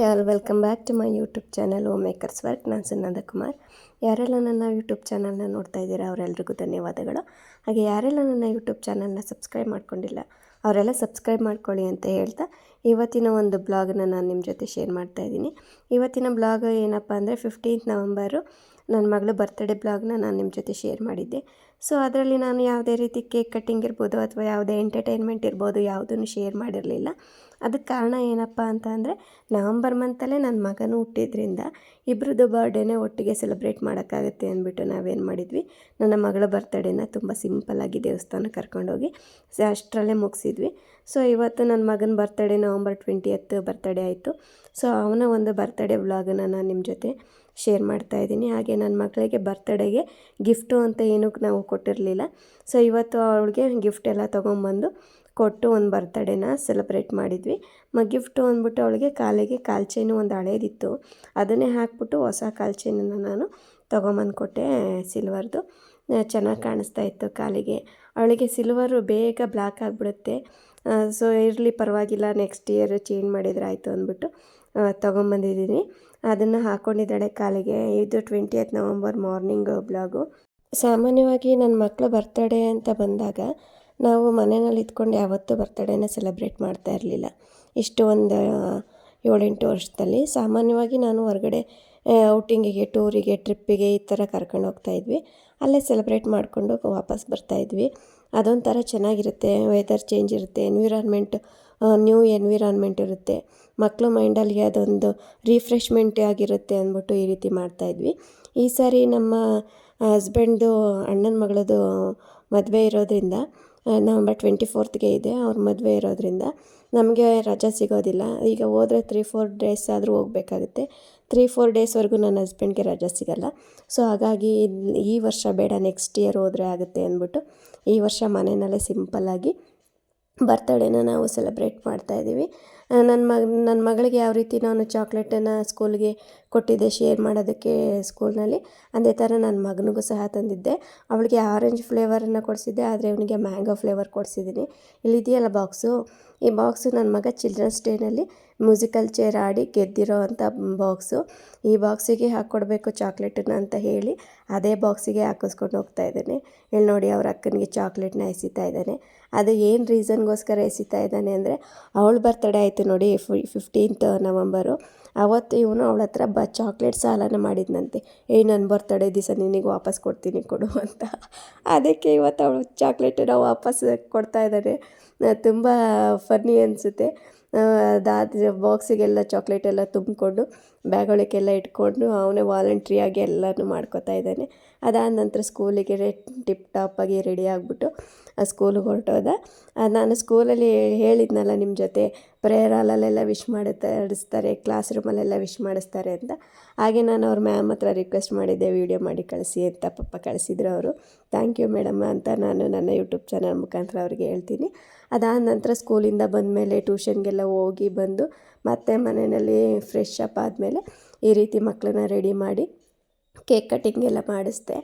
Hi all welcome back to my YouTube channel O makers work ನಾನು ಸುನಂದ ಕುಮಾರ್ ಯಾರೆಲ್ಲ ನನ್ನ YouTube ಚಾನಲ್ನ ನೋಡ್ತಾ ಇದ್ದೀರಾ ಅವರೆಲ್ಲರಿಗೂ ಧನ್ಯವಾದಗಳು. ಹಾಗೆ ಯಾರೆಲ್ಲ ನನ್ನ ಯೂಟ್ಯೂಬ್ ಚಾನಲ್ನ ಸಬ್ಸ್ಕ್ರೈಬ್ ಮಾಡ್ಕೊಂಡಿಲ್ಲ, ಅವರೆಲ್ಲ ಸಬ್ಸ್ಕ್ರೈಬ್ ಮಾಡ್ಕೊಳ್ಳಿ ಅಂತ ಹೇಳ್ತಾ ಇವತ್ತಿನ ಒಂದು ಬ್ಲಾಗನ್ನ ನಾನು ನಿಮ್ಮ ಜೊತೆ ಶೇರ್ ಮಾಡ್ತಾ ಇದ್ದೀನಿ. ಇವತ್ತಿನ ಬ್ಲಾಗ್ ಏನಪ್ಪ ಅಂದರೆ ಫಿಫ್ಟೀನ್ತ್ ನವಂಬರು ನನ್ನ ಮಗಳು ಬರ್ತ್ಡೇ ಬ್ಲಾಗ್ನ ನಾನು ನಿಮ್ಮ ಜೊತೆ ಶೇರ್ ಮಾಡಿದ್ದೆ. ಸೊ ಅದರಲ್ಲಿ ನಾನು ಯಾವುದೇ ರೀತಿ ಕೇಕ್ ಕಟ್ಟಿಂಗ್ ಇರ್ಬೋದು ಅಥವಾ ಯಾವುದೇ ಎಂಟರ್ಟೈನ್ಮೆಂಟ್ ಇರ್ಬೋದು ಯಾವುದನ್ನು ಶೇರ್ ಮಾಡಿರಲಿಲ್ಲ. ಅದಕ್ಕೆ ಕಾರಣ ಏನಪ್ಪ ಅಂತ ಅಂದರೆ ನವಂಬರ್ ಮಂತಲ್ಲೇ ನನ್ನ ಮಗನೂ ಹುಟ್ಟಿದ್ರಿಂದ ಇಬ್ಬರದ್ದು ಬರ್ಡೇನೇ ಒಟ್ಟಿಗೆ ಸೆಲೆಬ್ರೇಟ್ ಮಾಡೋಕ್ಕಾಗತ್ತೆ ಅಂದ್ಬಿಟ್ಟು ನಾವೇನು ಮಾಡಿದ್ವಿ. ನನ್ನ ಮಗಳ ಬರ್ತಡೇನ ತುಂಬ ಸಿಂಪಲ್ಲಾಗಿ ದೇವಸ್ಥಾನಕ್ಕೆ ಕರ್ಕೊಂಡೋಗಿ ಅಷ್ಟರಲ್ಲೇ ಮುಗಿಸಿದ್ವಿ. ಸೊ ಇವತ್ತು ನನ್ನ ಮಗನ birthday November twenty eighth birthday ಆಯಿತು. ಸೊ ಅವನ ಒಂದು ಬರ್ತಡೇ ವ್ಲಾಗನ್ನು ನಾನು ನಿಮ್ಮ ಜೊತೆ ಶೇರ್ ಮಾಡ್ತಾ ಇದ್ದೀನಿ. ಹಾಗೆ ನನ್ನ ಮಗಳಿಗೆ ಬರ್ತಡೇಗೆ ಗಿಫ್ಟು ಅಂತ ಏನೂ ನಾವು ಕೊಟ್ಟಿರಲಿಲ್ಲ. ಸೊ ಇವತ್ತು ಅವಳಿಗೆ ಗಿಫ್ಟ್ ಎಲ್ಲ ತೊಗೊಂಬಂದು ಕೊಟ್ಟು ಒಂದು ಬರ್ತಡೇನ ಸೆಲೆಬ್ರೇಟ್ ಮಾಡಿದ್ವಿ. ಗಿಫ್ಟು ಅಂದ್ಬಿಟ್ಟು ಅವಳಿಗೆ ಕಾಲಿಗೆ ಕಾಲು ಚೈನು ಒಂದು ಹಳೇದಿತ್ತು. ಅದನ್ನೇ ಹಾಕ್ಬಿಟ್ಟು ಹೊಸ ಕಾಲು ಚೈನನ್ನು ನಾನು ತೊಗೊಂಬಂದು ಕೊಟ್ಟೆ ಸಿಲ್ವರ್ದು ಚೆನ್ನಾಗಿ ಕಾಣಿಸ್ತಾ ಇತ್ತು ಕಾಲಿಗೆ. ಅವಳಿಗೆ ಸಿಲ್ವರು ಬೇಗ ಬ್ಲ್ಯಾಕ್ ಆಗಿಬಿಡುತ್ತೆ. ಸೊ, ಇರಲಿ ಪರವಾಗಿಲ್ಲ, ನೆಕ್ಸ್ಟ್ ಇಯರ್ ಚೇಂಜ್ ಮಾಡಿದ್ರೆ ಆಯಿತು ಅಂದ್ಬಿಟ್ಟು ತೊಗೊಂಬಂದಿದ್ದೀನಿ. ಅದನ್ನು ಹಾಕ್ಕೊಂಡಿದ್ದಾಳೆ ಕಾಲಿಗೆ. ಇದು ಟ್ವೆಂಟಿಯತ್ ನವಂಬರ್ ಮಾರ್ನಿಂಗ್ ಬ್ಲಾಗು. ಸಾಮಾನ್ಯವಾಗಿ ನನ್ನ ಮಕ್ಕಳು ಬರ್ತಡೇ ಅಂತ ಬಂದಾಗ ನಾವು ಮನೆಯಲ್ಲಿ ಇದ್ಕೊಂಡು ಯಾವತ್ತೂ ಬರ್ತಡೇನ ಸೆಲೆಬ್ರೇಟ್ ಮಾಡ್ತಾ ಇರಲಿಲ್ಲ. ಇಷ್ಟು ಒಂದು, ಏಳೆಂಟು ವರ್ಷದಲ್ಲಿ ಸಾಮಾನ್ಯವಾಗಿ ನಾನು ಹೊರಗಡೆ ಔಟಿಂಗಿಗೆ ಟೂರಿಗೆ ಟ್ರಿಪ್ಪಿಗೆ ಈ ಥರ ಕರ್ಕೊಂಡು ಹೋಗ್ತಾ ಇದ್ವಿ. ಅಲ್ಲೇ ಸೆಲೆಬ್ರೇಟ್ ಮಾಡಿಕೊಂಡು ವಾಪಸ್ ಬರ್ತಾಯಿದ್ವಿ ಅದೊಂಥರ ಚೆನ್ನಾಗಿರುತ್ತೆ ವೆದರ್ ಚೇಂಜ್ ಇರುತ್ತೆ ಎನ್ವಿರಾನ್ಮೆಂಟ್ ನ್ಯೂ ಎನ್ವಿರಾನ್ಮೆಂಟ್ ಇರುತ್ತೆ. ಮಕ್ಕಳು ಮೈಂಡಲ್ಲಿ ಅದೊಂದು ರಿಫ್ರೆಶ್ಮೆಂಟ್ ಆಗಿರುತ್ತೆ ಅಂದ್ಬಿಟ್ಟು ಈ ರೀತಿ ಮಾಡ್ತಾಯಿದ್ವಿ ಈ ಸಾರಿ ನಮ್ಮ ಹಸ್ಬೆಂಡ್ದು ಅಣ್ಣನ ಮಗಳದು ಮದುವೆ ಇರೋದ್ರಿಂದ ನವಂಬರ್ ಟ್ವೆಂಟಿ ಫೋರ್ತ್ಗೆ ಇದೆ, ಅವ್ರ ಮದುವೆ ಇರೋದ್ರಿಂದ ನಮಗೆ ರಜೆ ಸಿಗೋದಿಲ್ಲ. ಈಗ ಹೋದರೆ ತ್ರೀ ಫೋರ್ ಡೇಸ್ ಆದರೂ ಹೋಗಬೇಕಾಗುತ್ತೆ. ತ್ರೀ ಫೋರ್ ಡೇಸ್ವರೆಗೂ ನನ್ನ ಹಸ್ಬೆಂಡ್ಗೆ ರಜೆ ಸಿಗಲ್ಲ. ಸೊ ಹಾಗಾಗಿ ಈ ವರ್ಷ ಬೇಡ ನೆಕ್ಸ್ಟ್ ಇಯರ್ ಹೋದರೆ ಆಗುತ್ತೆ ಅಂದ್ಬಿಟ್ಟು ಈ ವರ್ಷ ಮನೆಯಲ್ಲೇ ಸಿಂಪಲ್ಲಾಗಿ ಬರ್ತಡೇನ ನಾವು ಸೆಲೆಬ್ರೇಟ್ ಮಾಡ್ತಾಯಿದ್ದೀವಿ ನನ್ನ ಮಗ ನನ್ನ ಮಗಳಿಗೆ ಯಾವ ರೀತಿ ನಾನು ಚಾಕ್ಲೇಟನ್ನು ಸ್ಕೂಲ್ಗೆ ಕೊಟ್ಟಿದ್ದೆ, ಶೇರ್ ಮಾಡೋದಕ್ಕೆ ಸ್ಕೂಲ್ನಲ್ಲಿ, ಅದೇ ಥರ ನನ್ನ ಮಗನಿಗೂ ಸಹ ತಂದಿದ್ದೆ. ಅವಳಿಗೆ ಆರೆಂಜ್ ಫ್ಲೇವರನ್ನು ಕೊಡಿಸಿದ್ದೆ, ಆದರೆ ಅವನಿಗೆ ಮ್ಯಾಂಗೋ ಫ್ಲೇವರ್ ಕೊಡಿಸಿದ್ದೀನಿ. ಇಲ್ಲಿದೆಯಲ್ಲ ಬಾಕ್ಸು ಈ ಬಾಕ್ಸು ನನ್ನ ಮಗ ಚಿಲ್ಡ್ರನ್ಸ್ ಡೇನಲ್ಲಿ ಮ್ಯೂಸಿಕಲ್ ಚೇರ್ ಆಡಿ ಗೆದ್ದಿರೋ ಅಂಥ ಬಾಕ್ಸು. ಈ ಬಾಕ್ಸಿಗೆ ಹಾಕ್ಕೊಡ್ಬೇಕು ಚಾಕ್ಲೇಟನ್ನು ಅಂತ ಹೇಳಿ ಅದೇ ಬಾಕ್ಸಿಗೆ ಹಾಕಿಸ್ಕೊಂಡು ಹೋಗ್ತಾ ಇದ್ದಾನೆ. ಇಲ್ಲಿ ನೋಡಿ ಅವ್ರ ಅಕ್ಕನಿಗೆ ಚಾಕ್ಲೇಟ್ನ ಎಸಿತಾ ಇದ್ದಾನೆ. ಅದು ಏನು ರೀಸನ್ಗೋಸ್ಕರ ಎಸಿತಾ ಇದ್ದಾನೆ ಅಂದರೆ ಅವಳ ಬರ್ತಡೇ ಆಯಿತು ನೋಡಿ ಫಿಫ್ಟೀನ್ತ್ ನವಂಬರು. ಅವತ್ತು ಇವನು ಅವಳ ಹತ್ರ ಬ ಚಾಕ್ಲೇಟ್ ಸಾಲನ ಮಾಡಿದ್ನಂತೆ. ಏ ನನ್ನ ಬರ್ತಡೇ ದಿವಸ ನಿನಗೆ ವಾಪಸ್ ಕೊಡ್ತೀನಿ ಕೊಡು ಅಂತ. ಅದಕ್ಕೆ ಇವತ್ತು ಅವಳು ಚಾಕ್ಲೇಟನ್ನು ವಾಪಸ್ ಕೊಡ್ತಾ ಇದ್ದಾನೆ. ತುಂಬ ಫನ್ನಿ ಅನಿಸುತ್ತೆ. ಅದಾದ ಬಾಕ್ಸಿಗೆಲ್ಲ ಚಾಕ್ಲೇಟೆಲ್ಲ ತುಂಬಿಕೊಂಡು ಬ್ಯಾಗೊಳಕ್ಕೆಲ್ಲ ಇಟ್ಕೊಂಡು ಅವನೇ ವಾಲಂಟ್ರಿಯಾಗಿ ಎಲ್ಲನೂ ಮಾಡ್ಕೋತಾ ಇದ್ದಾನೆ. ಅದಾದ ನಂತರ ಸ್ಕೂಲಿಗೆ ಟಿಪ್ ಟಾಪಾಗಿ ರೆಡಿ ಆಗಿಬಿಟ್ಟು, ಆ ಸ್ಕೂಲಿಗೆ ಹೊರಟೋದ ನಾನು ಸ್ಕೂಲಲ್ಲಿ ಹೇಳಿದ್ನಲ್ಲ ನಿಮ್ಮ ಜೊತೆ, ಪ್ರೇಯರ್ ಹಾಲಲ್ಲೆಲ್ಲ ವಿಶ್ ಮಾಡಿಸ್ತಾರೆ ಕ್ಲಾಸ್ ರೂಮಲ್ಲೆಲ್ಲ ವಿಶ್ ಮಾಡಿಸ್ತಾರೆ ಅಂತ. ಹಾಗೆ ನಾನು ಅವ್ರ ಮ್ಯಾಮ್ ಹತ್ರ ರಿಕ್ವೆಸ್ಟ್ ಮಾಡಿದ್ದೆ, ವೀಡಿಯೋ ಮಾಡಿ ಕಳಿಸಿ ಅಂತ ಪಪ್ಪ ಕಳಿಸಿದ್ರು ಅವರು. ಥ್ಯಾಂಕ್ ಯು ಮೇಡಮ್ ಅಂತ ನಾನು ನನ್ನ ಯೂಟ್ಯೂಬ್ ಚಾನಲ್ ಮುಖಾಂತರ ಅವ್ರಿಗೆ ಹೇಳ್ತೀನಿ. ಅದಾದ ನಂತರ ಸ್ಕೂಲಿಂದ ಬಂದಮೇಲೆ ಟ್ಯೂಷನ್ಗೆಲ್ಲ ಹೋಗಿ ಬಂದು, ಮತ್ತೆ ಮನೆಯಲ್ಲಿ ಫ್ರೆಶ್ ಅಪ್ ಆದಮೇಲೆ ಈ ರೀತಿ ಮಕ್ಕಳನ್ನ ರೆಡಿ ಮಾಡಿ ಕೇಕ್ ಕಟ್ಟಿಂಗ್ ಎಲ್ಲ ಮಾಡಿಸ್ದೆ.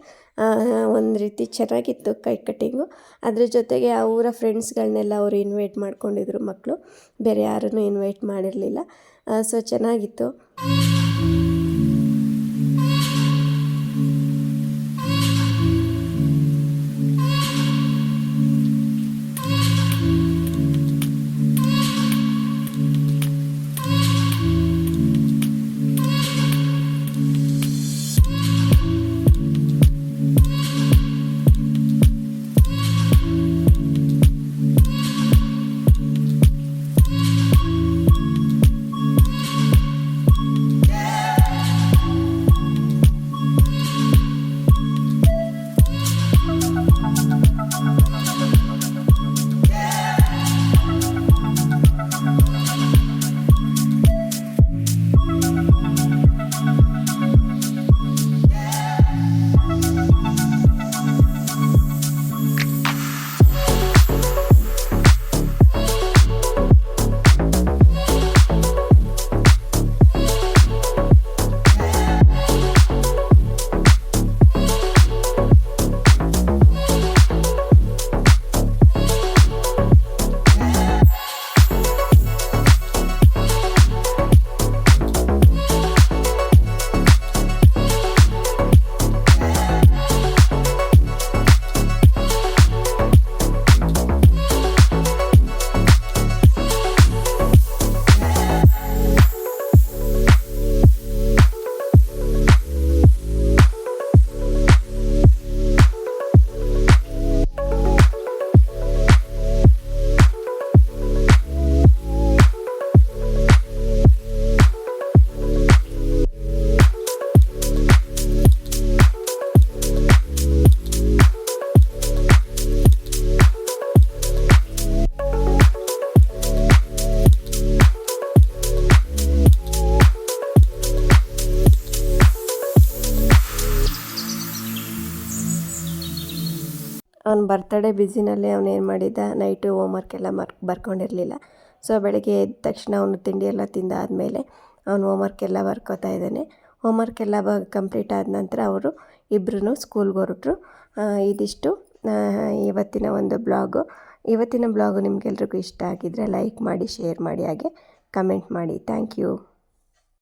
ಒಂದು ರೀತಿ ಚೆನ್ನಾಗಿತ್ತು ಕೈ ಕಟ್ಟಿಂಗು ಅದ್ರ ಜೊತೆಗೆ ಅವರ ಫ್ರೆಂಡ್ಸ್ಗಳನ್ನೆಲ್ಲ ಅವರು ಇನ್ವೈಟ್ ಮಾಡ್ಕೊಂಡಿದ್ರು ಮಕ್ಕಳು ಬೇರೆ ಯಾರನ್ನು ಇನ್ವೈಟ್ ಮಾಡಿರಲಿಲ್ಲ. ಸೊ ಚೆನ್ನಾಗಿತ್ತು. ಅವ್ನ ಬರ್ತಡೇ ಬ್ಯುಸಿನಲ್ಲಿ ಅವನು ಏನು ಮಾಡಿದ್ದ? ನೈಟು ಹೋಮ್ವರ್ಕ್ ಎಲ್ಲ ಮರ್, ಬರ್ಕೊಂಡಿರಲಿಲ್ಲ. ಸೊ ಬೆಳಗ್ಗೆ ಎದ್ದ ತಕ್ಷಣ ಅವನು ತಿಂಡಿ ಎಲ್ಲ ತಿಂದಾದಮೇಲೆ ಅವನು ಹೋಮ್ವರ್ಕ್ ಎಲ್ಲ ಬರ್ಕೋತಾ ಇದ್ದಾನೆ. ಹೋಮ್ವರ್ಕ್ ಎಲ್ಲ ಬ ಕಂಪ್ಲೀಟ್ ಆದ ನಂತರ ಅವರು ಇಬ್ಬರೂ ಸ್ಕೂಲ್ಗೆ ಹೊರಟರು. ಇದಿಷ್ಟು. ಇವತ್ತಿನ ಒಂದು ಬ್ಲಾಗು ಇವತ್ತಿನ ಬ್ಲಾಗು ನಿಮಗೆಲ್ರಿಗೂ ಇಷ್ಟ ಆಗಿದ್ದರೆ ಲೈಕ್ ಮಾಡಿ ಶೇರ್ ಮಾಡಿ, ಹಾಗೆ ಕಮೆಂಟ್ ಮಾಡಿ. Thank you